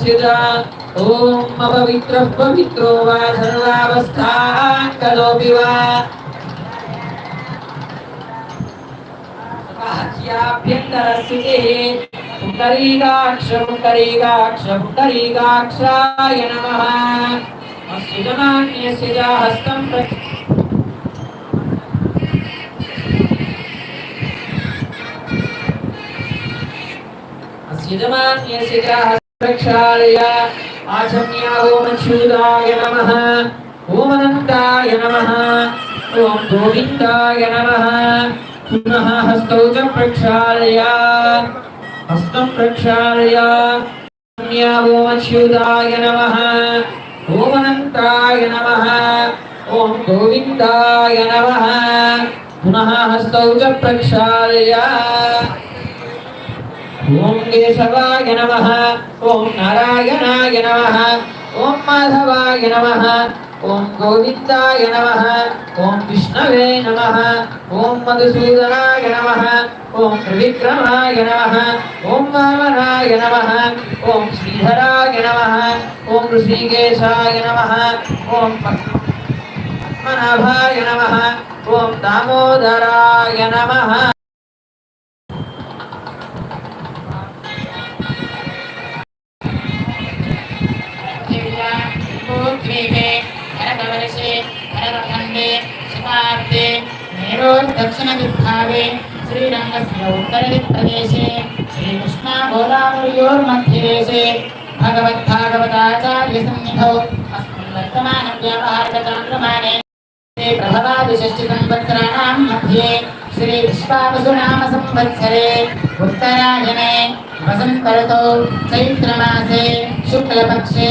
ॐ अपवित्रः पवित्रो वा सर्वावस्थाः करोपि वा पुण्डरीकाक्षाय नमः। अस्य जनान्यस्य च हस्तं अस्य जमान्यस्य च हस्तप्रक्षालय आचम्या ओमच्युताय नमः। ओमनन्दाय नमः। ॐ गोविन्दाय नमः। पुनः हस्तौ च प्रक्षालय। हस्तं प्रक्षालय। आचम्या ओमच्युताय नमः। ओमनन्दाय नमः। ॐ गोविन्दाय नमः। पुनः हस्तौ च प्रक्षालय। ఓం కేశవాయ నమ ఓం నారాయణాయ నమ ఓం మాధవాయ నమ ఓం గోవిందాయ నమ ఓం విష్ణవే నమ ఓం మధుసూదనాయ నమ ఓం త్రివిక్రమాయ నమ ఓం వామనాయ నమ ఓం శ్రీధరాయ నమ ఓం ఋషికేశాయ నమ ఓం పద్మనాభాయ నమ ఓం దామోదరాయ నమ भूद्वीपे भरतवर्षे भरतखण्डे शिवार्थे मेरोर्दक्षिणदिग्भागे श्रीरङ्गस्य उत्तरदिक्प्रदेशे श्रीकृष्णागोदावर्योर्मध्ये देशे भगवद्भागवताचार्यसन्निधौ अस्मिन् वर्तमानव्यावहारिकचान्द्रमाने ते प्रभवादिषष्टिसंवत्सराणां मध्ये श्रीविश्वावसुनाम संवत्सरे उत्तरायणे वसन्तऋतौ चैत्रमासे शुक्लपक्षे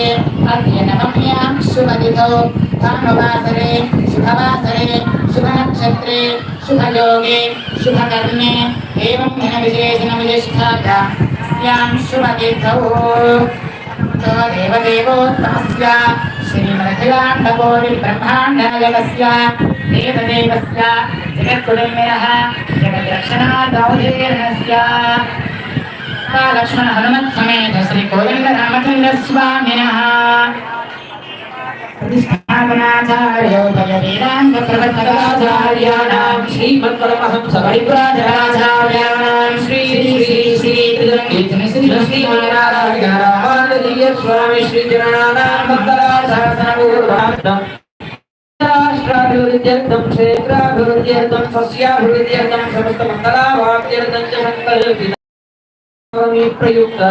अद्य नवम्यां शुभतिथौ भानुवासरे शुभवासरे, शुभनक्षत्रे, शुभयोगे, शुभकर्णे, एवं दिनविशेषणविशिष्टायां शुभतिथौ तो देवदेवोत्तमस्य श्रीमखिलाण्डकोटिब्रह्माण्डनायकस्य देवदेवस्य जगत्कुटुम्बिनः जगद्रक्षणादौधेर्णस्य लक्ष्मण हनुमत् समेत श्री गोविन्द रामचन्द्र स्वामिनः प्रतिष्ठापनाचार्यो भगवीरान्त प्रवर्तकाचार्याणां श्रीमत्परमहंसपरिव्राजकाचार्याणां श्री श्री श्री त्रिदण्डी श्री श्रीनारायण रामानुजय భారతీయ స్వామి శ్రీ జగన్నాథాన రాష్ట్రాభివృద్ధ్యర్థం క్షేత్రాభివృద్ధ్యర్థం సస్యాభివృద్ధ్యర్థం సమస్త మంగళాభాగ్యర్థం చ సంకల్పితామి ప్రయుక్త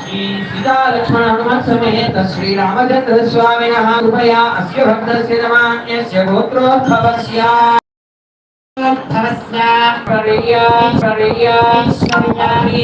శ్రీ సీతా లక్ష్మణ హనుమత్ సమేత శ్రీ రామచంద్ర స్వామినః కృపయా. అస్య భక్తస్య నమాన్యస్య గోత్రోద్భవస్య. ప్రణయ్యా ప్రణయ్యా సంయామి